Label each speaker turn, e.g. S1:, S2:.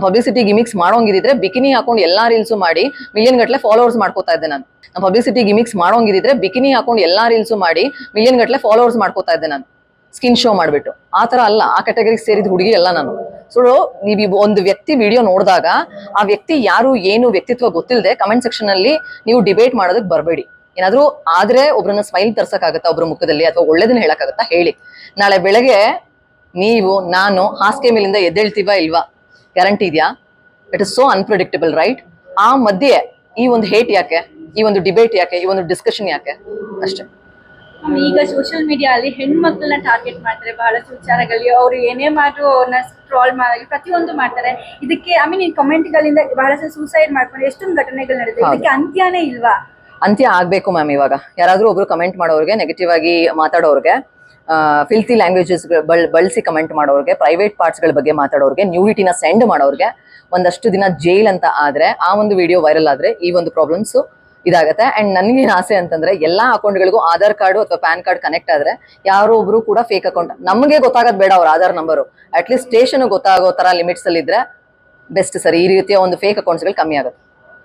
S1: Publicity gimmicks ಮಾಡೋಂಗಿದ್ರೆ bikini ಹಾಕೊಂಡು ಎಲ್ಲಾ reels ಮಾಡಿ ಮಿಲಿಯನ್ ಗಟ್ಟಲೆ ಫಾಲೋವರ್ಸ್ ಮಾಡ್ಕೋತಾ ಇದ್ದೆ ನಾನು. ನಮ್ಮ ಪಬ್ಲಿಸಿಟಿ ಗಿಮಿಕ್ಸ್ ಮಾಡೋಂಗಿದ್ರೆ ಬಿಕಿನಿ ಹಾಕೊಂಡು ಎಲ್ಲಾ ರೀಲ್ಸು ಮಾಡಿ ಮಿಲಿಯನ್ ಗಟ್ಟಲೆ ಫಾಲೋವರ್ಸ್ ಮಾಡ್ಕೋತಾ ಇದ್ದೆ ನಾನು. ಸ್ಕಿನ್ ಶೋ ಮಾಡ್ಬಿಟ್ಟು. ಆ ತರ ಅಲ್ಲ, ಆ ಕ್ಯಾಟಗರಿಗೆ ಸೇರಿದ ಹುಡುಗಿ ಅಲ್ಲ ನಾನು. ಸೊ ನೀವು ಒಂದು ವ್ಯಕ್ತಿ ವಿಡಿಯೋ ನೋಡಿದಾಗ ಆ ವ್ಯಕ್ತಿ ಯಾರು, ಏನು ವ್ಯಕ್ತಿತ್ವ ಗೊತ್ತಿಲ್ಲದೆ ಕಮೆಂಟ್ ಸೆಕ್ಷನ್ ಅಲ್ಲಿ ನೀವು ಡಿಬೇಟ್ ಮಾಡೋದಕ್ಕೆ ಬರಬೇಡಿ. ಏನಾದರೂ ಆದ್ರೆ ಒಬ್ರನ್ನ ಸ್ಮೈಲ್ ತರ್ಸೋಕ್ಕಾಗತ್ತಾ ಒಬ್ಬರ ಮುಖದಲ್ಲಿ ಅಥವಾ ಒಳ್ಳೇದನ್ನ ಹೇಳಕ್ಕಾಗತ್ತಾ ಹೇಳಿ. ನಾಳೆ ಬೆಳಗ್ಗೆ ನೀವು, ನಾನು ಹಾಸಿಗೆ ಮೇಲಿಂದ ಎದ್ದೇಳ್ತೀವ ಇಲ್ವಾ? ಗ್ಯಾರಂಟಿ ಇದೆಯಾ? It is so unpredictable right ಆ ಮಧ್ಯೆ ಈ ಒಂದು ಹೇಟ್ ಯಾಕೆ? ಈ ಒಂದು ಡಿಬೇಟ್ ಯಾಕೆ? ಈ ಒಂದು ಡಿಸ್ಕಷನ್ ಯಾಕೆ? ಅಷ್ಟೇ.
S2: ಈಗ ಸೋಷಿಯಲ್ ಮೀಡಿಯಾ ಅಲ್ಲಿ ಹೆಣ್ಮಕ್ಳನ್ನ ಟಾರ್ಗೆಟ್ ಮಾಡ್ತಾರೆ ಬಹಳಷ್ಟು ವಿಚಾರಗಳಲ್ಲಿ ಅವ್ರು ಏನೇ ಮಾಡ್ರು ಅವ್ರನ್ನ ಟ್ರಾಲ್ ಮಾಡಿ ಪ್ರತಿಯೊಂದು ಮಾಡ್ತಾರೆ. ಇದಕ್ಕೆ ಐ ಮೀನ್ ಕಮೆಂಟ್ ಕಮೆಂಟ್ಗಳಿಂದ ಬಹಳಷ್ಟು ಸೂಸೈಡ್ ಮಾಡ್ಕೊಂಡು ಎಷ್ಟೊಂದು ಘಟನೆಗಳು ನಡೆದಿದೆ. ಇದಕ್ಕೆ ಅಂತ್ಯನೇ ಇಲ್ವಾ?
S1: ಅಂತ್ಯ ಆಗ್ಬೇಕು ಮ್ಯಾಮ್ ಇವಾಗ. ಯಾರಾದ್ರೂ ಒಬ್ರು ಕಮೆಂಟ್ ಮಾಡೋರ್ಗೆ ನೆಗೆಟಿವ್ ಆಗಿ ಮಾತಾಡೋರ್ಗೆ ಫಿಲ್ತಿ ಲ್ಯಾಂಗ್ವೇಜಸ್ ಬಳ, ಬಳಸಿ ಕಮೆಂಟ್ ಮಾಡೋರಿಗೆ ಪ್ರೈವೇಟ್ ಪಾರ್ಟ್ಸ್ಗಳ ಬಗ್ಗೆ ಮಾತಾಡೋರಿಗೆ ನ್ಯೂವಿಟಿನ ಸೆಂಡ್ ಮಾಡೋರಿಗೆ ಒಂದಷ್ಟು ದಿನ ಜೈಲ್ ಅಂತ ಆದ್ರೆ ಆ ಒಂದು ವಿಡಿಯೋ ವೈರಲ್ ಆದ್ರೆ ಈ ಒಂದು ಪ್ರಾಬ್ಲಮ್ಸ್ ಇದಾಗುತ್ತೆ. ಅಂಡ್ ನನಗೇನು ಆಸೆ ಅಂತಂದ್ರೆ ಎಲ್ಲಾ ಅಕೌಂಟ್ಗಳಿಗೂ ಆಧಾರ್ ಕಾರ್ಡು ಅಥವಾ ಪ್ಯಾನ್ ಕಾರ್ಡ್ ಕನೆಕ್ಟ್ ಆದ್ರೆ ಯಾರೋ ಒಬ್ರು ಕೂಡ ಫೇಕ್ ಅಕೌಂಟ್ ನಮಗೆ ಗೊತ್ತಾಗೋದು ಬೇಡ ಅವ್ರ Aadhaar number at least station ಗೊತ್ತಾಗೋ ತರ ಲಿಮಿಟ್ಸ್ ಅಲ್ಲಿ ಇದ್ರೆ ಬೆಸ್ಟ್ ಸರ್. ಈ ರೀತಿಯ ಒಂದು ಫೇಕ್ ಅಕೌಂಟ್ಸ್ಗಳು ಕಮ್ಮಿ ಆಗುತ್ತೆ.